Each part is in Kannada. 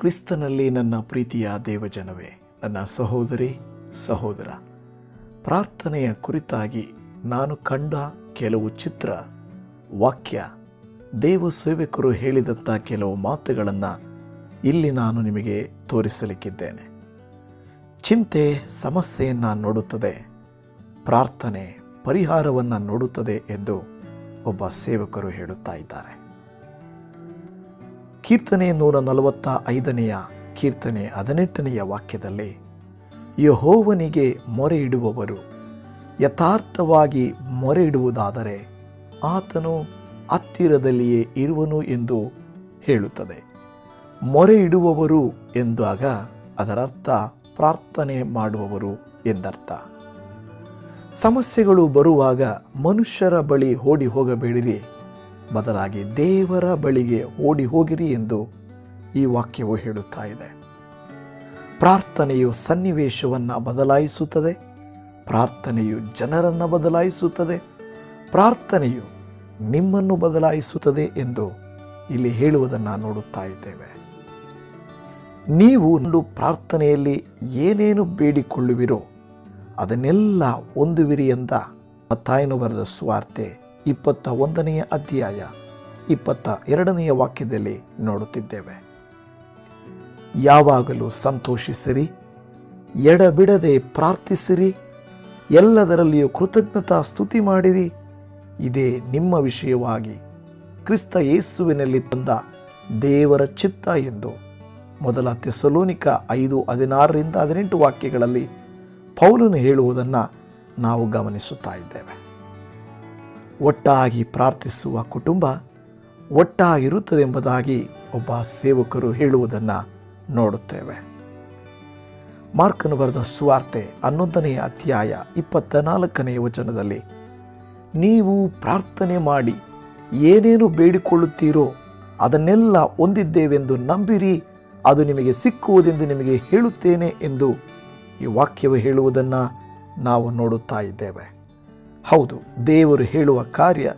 ಕ್ರಿಸ್ತನಲ್ಲಿ ನನ್ನ ಪ್ರೀತಿಯ ದೇವಜನವೇ, ನನ್ನ ಸಹೋದರಿ, ಸಹೋದರ, ಪ್ರಾರ್ಥನೆಯ ಕುರಿತಾಗಿ ನಾನು ಕಂಡ ಕೆಲವು ಚಿತ್ರ, ವಾಕ್ಯ, ದೇವ ಸೇವಕರು ಹೇಳಿದಂಥ ಕೆಲವು ಮಾತುಗಳನ್ನು ಇಲ್ಲಿ ನಾನು ನಿಮಗೆ ತೋರಿಸಲಿಕ್ಕಿದ್ದೇನೆ. ಚಿಂತೆ ಸಮಸ್ಯೆಯನ್ನು ನೋಡುತ್ತದೆ, ಪ್ರಾರ್ಥನೆ ಪರಿಹಾರವನ್ನು ನೋಡುತ್ತದೆ ಎಂದು ಒಬ್ಬ ಸೇವಕರು ಹೇಳುತ್ತಾ ಇದ್ದಾರೆ. ಕೀರ್ತನೆ ನೂರ ನಲವತ್ತ ಐದನೆಯ ಕೀರ್ತನೆ ಹದಿನೆಂಟನೆಯ ವಾಕ್ಯದಲ್ಲಿ, ಯಹೋವನಿಗೆ ಮೊರೆ ಇಡುವವರು ಯಥಾರ್ಥವಾಗಿ ಮೊರೆ ಇಡುವುದಾದರೆ ಆತನು ಹತ್ತಿರದಲ್ಲಿಯೇ ಇರುವನು ಎಂದು ಹೇಳುತ್ತದೆ. ಮೊರೆ ಇಡುವವರು ಎಂದಾಗ ಅದರರ್ಥ ಪ್ರಾರ್ಥನೆ ಮಾಡುವವರು ಎಂದರ್ಥ. ಸಮಸ್ಯೆಗಳು ಬರುವಾಗ ಮನುಷ್ಯರ ಬಳಿ ಓಡಿ ಹೋಗಬೇಡಿರಿ. ಬದಲಾಗಿ ದೇವರ ಬಳಿಗೆ ಓಡಿ ಹೋಗಿರಿ ಎಂದು ಈ ವಾಕ್ಯವು ಹೇಳುತ್ತಾ ಇದೆ. ಪ್ರಾರ್ಥನೆಯು ಸನ್ನಿವೇಶವನ್ನು ಬದಲಾಯಿಸುತ್ತದೆ. ಪ್ರಾರ್ಥನೆಯು ಜನರನ್ನು ಬದಲಾಯಿಸುತ್ತದೆ. ಪ್ರಾರ್ಥನೆಯು ನಿಮ್ಮನ್ನು ಬದಲಾಯಿಸುತ್ತದೆ ಎಂದು ಇಲ್ಲಿ ಹೇಳುವುದನ್ನು ನೋಡುತ್ತಾ ಇದ್ದೇವೆ. ನೀವು ಪ್ರಾರ್ಥನೆಯಲ್ಲಿ ಏನೇನು ಬೇಡಿಕೊಳ್ಳುವಿರೋ ಅದನ್ನೆಲ್ಲ ಹೊಂದುವಿರಿ ಎಂದ ಮತ್ತಾಯನು ಬರೆದ ಸ್ವಾರ್ತೆ ಇಪ್ಪತ್ತ ಒಂದನೆಯ ಅಧ್ಯಾಯ, ಇಪ್ಪತ್ತ ಎರಡನೆಯ ವಾಕ್ಯದಲ್ಲಿ ನೋಡುತ್ತಿದ್ದೇವೆ. ಯಾವಾಗಲೂ ಸಂತೋಷಿಸಿರಿ, ಎಡಬಿಡದೆ ಪ್ರಾರ್ಥಿಸಿರಿ, ಎಲ್ಲದರಲ್ಲಿಯೂ ಕೃತಜ್ಞತಾ ಸ್ತುತಿ ಮಾಡಿರಿ. ಇದೇ ನಿಮ್ಮ ವಿಷಯವಾಗಿ ಕ್ರಿಸ್ತ ಯೇಸುವಿನಲ್ಲಿ ತಂದ ದೇವರ ಚಿತ್ತ ಎಂದು ಮೊದಲ ತೆಸಲೋನಿಕ ಐದು ಹದಿನಾರರಿಂದ ಹದಿನೆಂಟು ವಾಕ್ಯಗಳಲ್ಲಿ ಪೌಲನು ಹೇಳುವುದನ್ನು ನಾವು ಗಮನಿಸುತ್ತಾ ಇದ್ದೇವೆ. ಒಟ್ಟಾಗಿ ಪ್ರಾರ್ಥಿಸುವ ಕುಟುಂಬ ಒಟ್ಟಾಗಿರುತ್ತದೆ ಎಂಬುದಾಗಿ ಒಬ್ಬ ಸೇವಕರು ಹೇಳುವುದನ್ನು ನೋಡುತ್ತೇವೆ. ಮಾರ್ಕನು ಬರೆದ ಸುವಾರ್ತೆ ಹನ್ನೊಂದನೆಯ ಅಧ್ಯಾಯ ಇಪ್ಪತ್ತ ನಾಲ್ಕನೆಯ ವಚನದಲ್ಲಿ, ನೀವು ಪ್ರಾರ್ಥನೆ ಮಾಡಿ ಏನೇನು ಬೇಡಿಕೊಳ್ಳುತ್ತೀರೋ ಅದನ್ನೆಲ್ಲ ಹೊಂದಿದ್ದೇವೆಂದು ನಂಬಿರಿ, ಅದು ನಿಮಗೆ ಸಿಕ್ಕುವುದೆಂದು ನಿಮಗೆ ಹೇಳುತ್ತೇನೆ ಎಂದು ಈ ವಾಕ್ಯವು ಹೇಳುವುದನ್ನು ನಾವು ನೋಡುತ್ತಾ ಇದ್ದೇವೆ. ಹೌದು, ದೇವರು ಹೇಳುವ ಕಾರ್ಯ,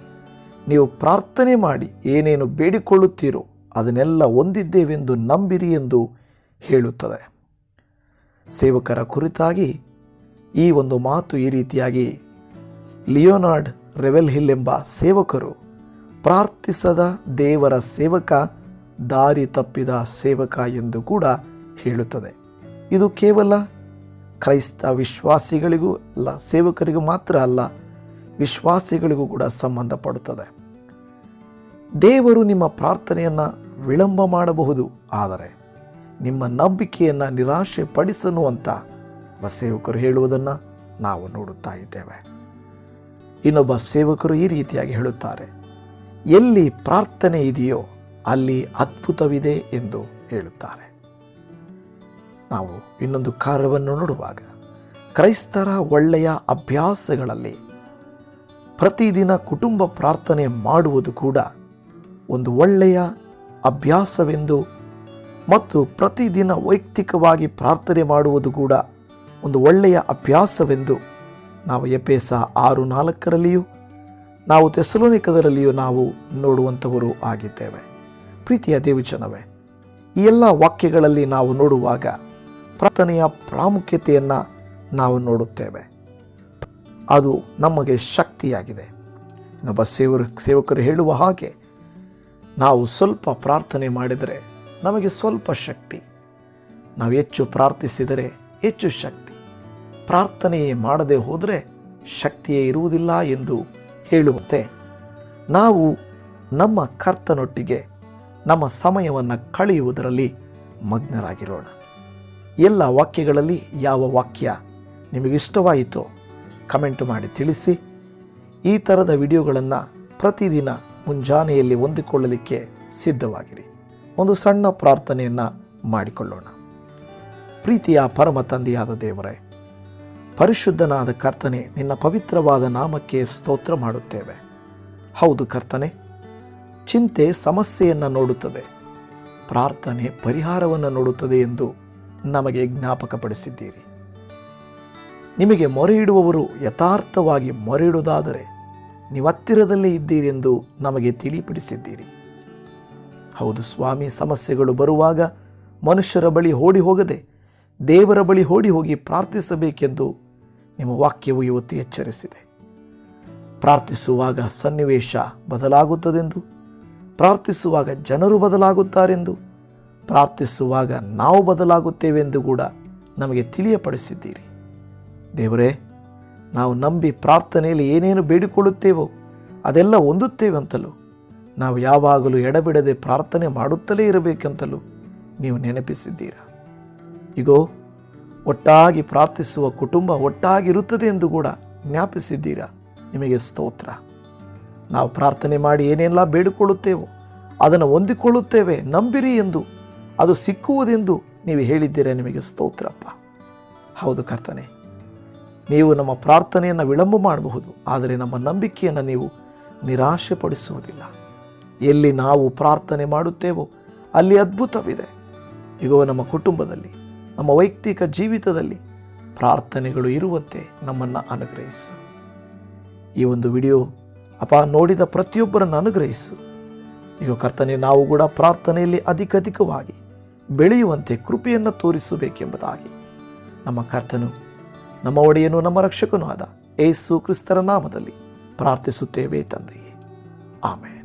ನೀವು ಪ್ರಾರ್ಥನೆ ಮಾಡಿ ಏನೇನು ಬೇಡಿಕೊಳ್ಳುತ್ತೀರೋ ಅದನ್ನೆಲ್ಲ ಹೊಂದಿದ್ದೇವೆಂದು ನಂಬಿರಿ ಎಂದು ಹೇಳುತ್ತದೆ. ಸೇವಕರ ಕುರಿತಾಗಿ ಈ ಒಂದು ಮಾತು ಈ ರೀತಿಯಾಗಿ, ಲಿಯೋನಾರ್ಡ್ ರೆವೆಲ್ ಹಿಲ್ ಎಂಬ ಸೇವಕರು, ಪ್ರಾರ್ಥಿಸದ ದೇವರ ಸೇವಕ, ದಾರಿ ತಪ್ಪಿದ ಸೇವಕ ಎಂದು ಕೂಡ ಹೇಳುತ್ತದೆ. ಇದು ಕೇವಲ ಕ್ರೈಸ್ತ ವಿಶ್ವಾಸಿಗಳಿಗೂ ಅಲ್ಲ, ಸೇವಕರಿಗೂ ಮಾತ್ರ ಅಲ್ಲ ವಿಶ್ವಾಸಿಗಳಿಗೂ ಕೂಡ ಸಂಬಂಧಪಡುತ್ತದೆ. ದೇವರು ನಿಮ್ಮ ಪ್ರಾರ್ಥನೆಯನ್ನು ವಿಳಂಬ ಮಾಡಬಹುದು, ಆದರೆ ನಿಮ್ಮ ನಂಬಿಕೆಯನ್ನು ನಿರಾಶೆ ಪಡಿಸನು ಅಂತ ಸೇವಕರು ಹೇಳುವುದನ್ನು ನಾವು ನೋಡುತ್ತಾ ಇದ್ದೇವೆ. ಇನ್ನೊಬ್ಬ ಸೇವಕರು ಈ ರೀತಿಯಾಗಿ ಹೇಳುತ್ತಾರೆ, ಎಲ್ಲಿ ಪ್ರಾರ್ಥನೆ ಇದೆಯೋ ಅಲ್ಲಿ ಅದ್ಭುತವಿದೆ ಎಂದು ಹೇಳುತ್ತಾರೆ. ನಾವು ಇನ್ನೊಂದು ಕಾರ್ಯವನ್ನು ನೋಡುವಾಗ ಕ್ರೈಸ್ತರ ಒಳ್ಳೆಯ ಅಭ್ಯಾಸಗಳಲ್ಲಿ ಪ್ರತಿದಿನ ಕುಟುಂಬ ಪ್ರಾರ್ಥನೆ ಮಾಡುವುದು ಕೂಡ ಒಂದು ಒಳ್ಳೆಯ ಅಭ್ಯಾಸವೆಂದು ಮತ್ತು ಪ್ರತಿದಿನ ವೈಯಕ್ತಿಕವಾಗಿ ಪ್ರಾರ್ಥನೆ ಮಾಡುವುದು ಕೂಡ ಒಂದು ಒಳ್ಳೆಯ ಅಭ್ಯಾಸವೆಂದು ನಾವು ಎಪೇಸ ಆರು ನಾಲ್ಕರಲ್ಲಿಯೂ, ನಾವು ತೆಸಲೋನಿಕದರಲ್ಲಿಯೂ ನಾವು ನೋಡುವಂಥವರು ಆಗಿದ್ದೇವೆ. ಪ್ರೀತಿಯ ದೇವಿಜನವೇ, ಈ ಎಲ್ಲ ವಾಕ್ಯಗಳಲ್ಲಿ ನಾವು ನೋಡುವಾಗ ಪ್ರಾರ್ಥನೆಯ ಪ್ರಾಮುಖ್ಯತೆಯನ್ನು ನಾವು ನೋಡುತ್ತೇವೆ. ಅದು ನಮಗೆ ಶಕ್ತಿಯಾಗಿದೆ. ಇನ್ನೊಬ್ಬ ಸೇವರು, ಸೇವಕರು ಹೇಳುವ ಹಾಗೆ, ನಾವು ಸ್ವಲ್ಪ ಪ್ರಾರ್ಥನೆ ಮಾಡಿದರೆ ನಮಗೆ ಸ್ವಲ್ಪ ಶಕ್ತಿ. ನಾವು ಹೆಚ್ಚು ಪ್ರಾರ್ಥಿಸಿದರೆ ಹೆಚ್ಚು ಶಕ್ತಿ. ಪ್ರಾರ್ಥನೆಯೇ ಮಾಡದೆ ಹೋದರೆ ಶಕ್ತಿಯೇ ಇರುವುದಿಲ್ಲ ಎಂದು ಹೇಳುವಂತೆ ನಾವು ನಮ್ಮ ಕರ್ತನೊಟ್ಟಿಗೆ ನಮ್ಮ ಸಮಯವನ್ನು ಕಳೆಯುವುದರಲ್ಲಿ ಮಗ್ನರಾಗಿರೋಣ. ಎಲ್ಲ ವಾಕ್ಯಗಳಲ್ಲಿ ಯಾವ ವಾಕ್ಯ ನಿಮಗಿಷ್ಟವಾಯಿತೋ ಕಮೆಂಟ್ ಮಾಡಿ ತಿಳಿಸಿ. ಈ ಥರದ ವಿಡಿಯೋಗಳನ್ನು ಪ್ರತಿದಿನ ಮುಂಜಾನೆಯಲ್ಲಿ ಹೊಂದಿಕೊಳ್ಳಲಿಕ್ಕೆ ಸಿದ್ಧವಾಗಿರಿ. ಒಂದು ಸಣ್ಣ ಪ್ರಾರ್ಥನೆಯನ್ನು ಮಾಡಿಕೊಳ್ಳೋಣ. ಪ್ರೀತಿಯ ಪರಮ ತಂದೆಯಾದ ದೇವರೇ, ಪರಿಶುದ್ಧನಾದ ಕರ್ತನೆ, ನಿನ್ನ ಪವಿತ್ರವಾದ ನಾಮಕ್ಕೆ ಸ್ತೋತ್ರ ಮಾಡುತ್ತೇವೆ. ಹೌದು ಕರ್ತನೆ, ಚಿಂತೆ ಸಮಸ್ಯೆಯನ್ನು ನೋಡುತ್ತದೆ, ಪ್ರಾರ್ಥನೆ ಪರಿಹಾರವನ್ನು ನೋಡುತ್ತದೆ ಎಂದು ನಮಗೆ ಜ್ಞಾಪಕಪಡಿಸಿದ್ದೀರಿ. ನಿಮಗೆ ಮೊರೆ ಇಡುವವರು ಯಥಾರ್ಥವಾಗಿ ಮೊರೆ ಇಡುವುದಾದರೆ ನೀವು ಹತ್ತಿರದಲ್ಲೇ ಇದ್ದೀರಿ ಎಂದು ನಮಗೆ ತಿಳಿಪಡಿಸಿದ್ದೀರಿ. ಹೌದು ಸ್ವಾಮಿ, ಸಮಸ್ಯೆಗಳು ಬರುವಾಗ ಮನುಷ್ಯರ ಬಳಿ ಓಡಿ ಹೋಗದೆ ದೇವರ ಬಳಿ ಓಡಿ ಹೋಗಿ ಪ್ರಾರ್ಥಿಸಬೇಕೆಂದು ನಿಮ್ಮ ವಾಕ್ಯವು ಇವತ್ತು ಎಚ್ಚರಿಸಿದೆ. ಪ್ರಾರ್ಥಿಸುವಾಗ ಸನ್ನಿವೇಶ ಬದಲಾಗುತ್ತದೆಂದು, ಪ್ರಾರ್ಥಿಸುವಾಗ ಜನರು ಬದಲಾಗುತ್ತಾರೆಂದು, ಪ್ರಾರ್ಥಿಸುವಾಗ ನಾವು ಬದಲಾಗುತ್ತೇವೆಂದು ಕೂಡ ನಮಗೆ ತಿಳಿಯಪಡಿಸಿದ್ದೀರಿ. ದೇವರೇ, ನಾವು ನಂಬಿ ಪ್ರಾರ್ಥನೆಯಲ್ಲಿ ಏನೇನು ಬೇಡಿಕೊಳ್ಳುತ್ತೇವೋ ಅದೆಲ್ಲ ಹೊಂದುತ್ತೇವಂತಲೂ, ನಾವು ಯಾವಾಗಲೂ ಎಡಬಿಡದೆ ಪ್ರಾರ್ಥನೆ ಮಾಡುತ್ತಲೇ ಇರಬೇಕೆಂತಲೂ ನೀವು ನೆನಪಿಸಿದ್ದೀರಾ? ಇಗೋ, ಒಟ್ಟಾಗಿ ಪ್ರಾರ್ಥಿಸುವ ಕುಟುಂಬ ಒಟ್ಟಾಗಿರುತ್ತದೆ ಎಂದು ಕೂಡ ಜ್ಞಾಪಿಸಿದ್ದೀರಾ? ನಿಮಗೆ ಸ್ತೋತ್ರ. ನಾವು ಪ್ರಾರ್ಥನೆ ಮಾಡಿ ಏನೆಲ್ಲ ಬೇಡಿಕೊಳ್ಳುತ್ತೇವೋ ಅದನ್ನು ಹೊಂದಿಕೊಳ್ಳುತ್ತೇವೆ, ನಂಬಿರಿ ಎಂದು ಅದು ಸಿಕ್ಕುವುದೆಂದು ನೀವು ಹೇಳಿದ್ದೀರಾ? ನಿಮಗೆ ಸ್ತೋತ್ರಪ್ಪ. ಹೌದು ಕರ್ತನೆ ನೀವು ನಮ್ಮ ಪ್ರಾರ್ಥನೆಯನ್ನು ವಿಳಂಬ ಮಾಡಬಹುದು, ಆದರೆ ನಮ್ಮ ನಂಬಿಕೆಯನ್ನು ನೀವು ನಿರಾಶೆಪಡಿಸುವುದಿಲ್ಲ. ಎಲ್ಲಿ ನಾವು ಪ್ರಾರ್ಥನೆ ಮಾಡುತ್ತೇವೋ, ಅಲ್ಲಿ ಅದ್ಭುತವಿದೆ. ಇಗೋ, ನಮ್ಮ ಕುಟುಂಬದಲ್ಲಿ, ನಮ್ಮ ವೈಯಕ್ತಿಕ ಜೀವಿತದಲ್ಲಿ ಪ್ರಾರ್ಥನೆಗಳು ಇರುವಂತೆ ನಮ್ಮನ್ನು ಅನುಗ್ರಹಿಸು. ಈ ಒಂದು ವಿಡಿಯೋ ಅಪ ನೋಡಿದ ಪ್ರತಿಯೊಬ್ಬರನ್ನು ಅನುಗ್ರಹಿಸು. ಈಗ ಕರ್ತನೆ, ನಾವು ಕೂಡ ಪ್ರಾರ್ಥನೆಯಲ್ಲಿ ಅಧಿಕ ಅಧಿಕವಾಗಿ ಬೆಳೆಯುವಂತೆ ಕೃಪೆಯನ್ನು ತೋರಿಸಬೇಕೆಂಬುದಾಗಿ ನಮ್ಮ ಕರ್ತನು ನಮ್ಮ ಒಡೆಯನು ನಮ್ಮ ರಕ್ಷಕನೂ ಆದ ಏಸು ಕ್ರಿಸ್ತರ ನಾಮದಲ್ಲಿ ಪ್ರಾರ್ಥಿಸುತ್ತೇವೆ ತಂದೆಯೇ. ಆಮೇಲೆ